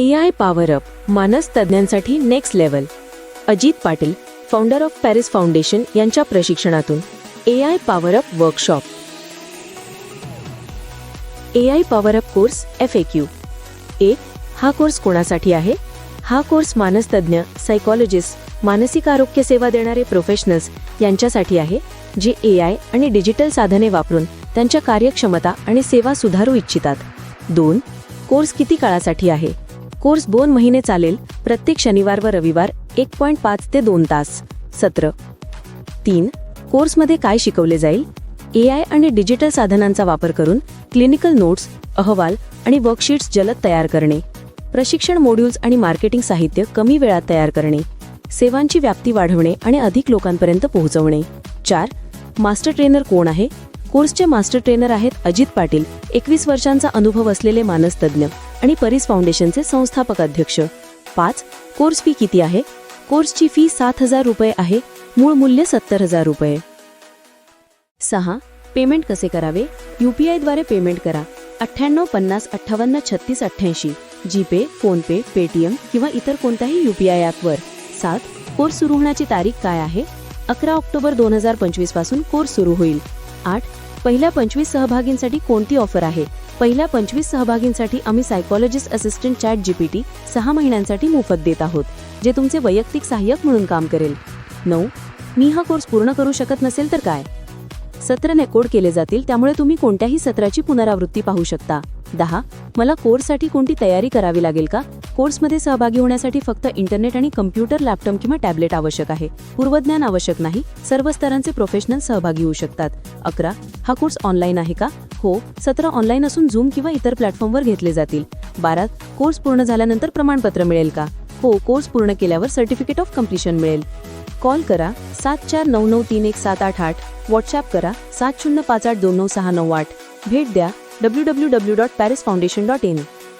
A I power up मानस तज्ज्ञांसाठी next level Ajit Patil founder of Paris foundation यांच्या प्रशिक्षणातून A I power up workshop A I power up course F A Q एक हा course कोणासाठी आहे? हा course मानसतज्ञ psychologist मानसिक आरोग्य सेवा देणारे प्रोफेशनल्स यांच्यासाठी आहे जे ए आय आणि डिजिटल साधने वापरून त्यांच्या कार्यक्षमता आणि सेवा सुधारू इच्छितात. दोन कोर्स किती काळासाठी आहे? कोर्स दोन महिने चालेल प्रत्येक शनिवार व रविवार एक पॉईंट पाच ते दोन तास. सत्र. तीन. कोर्समध्ये काय शिकवले जाईल? ए आय आणि डिजिटल साधनांचा वापर करून क्लिनिकल नोट्स अहवाल आणि वर्कशीट्स जलद तयार करणे. प्रशिक्षण मॉड्यूल्स आणि मार्केटिंग साहित्य कमी वेळात तयार करणे. सेवांची व्याप्ती वाढवणे आणि अधिक लोकांपर्यंत पोहोचवणे. चार. मास्टर ट्रेनर कोण आहे? कोर्सचे मास्टर ट्रेनर आहेत अजित पाटील एकवीस वर्षांचा अनुभव असलेले मानसतज्ञ आणि परीस फाउंडेशनचे संस्थापक अध्यक्ष. पाच कोर्स फी किती आहे? कोर्सची फी सात हजार रुपये आहे मूळ मूल्य सत्तर हजार रुपये. सहा पेमेंट कसे करावे? द्वारे पेमेंट करा. अठ्ठ्याण्णव पन्नास अठ्ठावन्न छत्तीस अठ्ठ्याऐंशी. जीपे फोनपे पेटीएम किंवा इतर कोणत्याही युपीआय ॲपवर. सात कोर्स सुरू होण्याची तारीख काय आहे? अकरा ऑक्टोबर दोन हजार पंचवीसपासून कोर्स सुरू होईल. आठ पहिल्या पंचवीस सहभागींसाठी कोणती ऑफर आहे? पहिल्या पंचवीस सहभागींसाठी आम्ही सायकोलॉजिस्ट असिस्टंट चॅट जीपीटी सहा महिन्यांसाठी मोफत देत आहोत जे तुमचे वैयक्तिक सहाय्यक म्हणून काम करेल. नऊ. मी हा कोर्स पूर्ण करू शकत नसेल तर काय? सत्र रेकॉर्ड केले जातील त्यामुळे तुम्ही कोणत्याही सत्राची पुनरावृत्ती पाहू शकता. दहा. मला कोर्ससाठी कोणती तयारी करावी लागेल का? कोर्समध्ये सहभागी होण्यासाठी फक्त इंटरनेट आणि कम्प्युटर लॅपटॉप किंवा टॅबलेट आवश्यक आहे. पूर्वज्ञान आवश्यक नाही सर्व स्तरांचे प्रोफेशनल सहभागी होऊ शकतात. अकरा. हा कोर्स ऑनलाईन आहे का? हो सत्र ऑनलाईन असून झूम किंवा इतर प्लॅटफॉर्मवर घेतले जातील. बारा कोर्स पूर्ण झाल्यानंतर प्रमाणपत्र मिळेल का? हो कोर्स पूर्ण केल्यावर सर्टिफिकेट ऑफ कम्प्लिशन मिळेल. कॉल करा सात चार नऊ नऊ तीन एक सात आठ आठ. व्हॉट्सॲप करा सात शून्य पाच आठ दोन नऊ सहा नऊ आठ. भेट द्या W W W dot Paris foundation dot in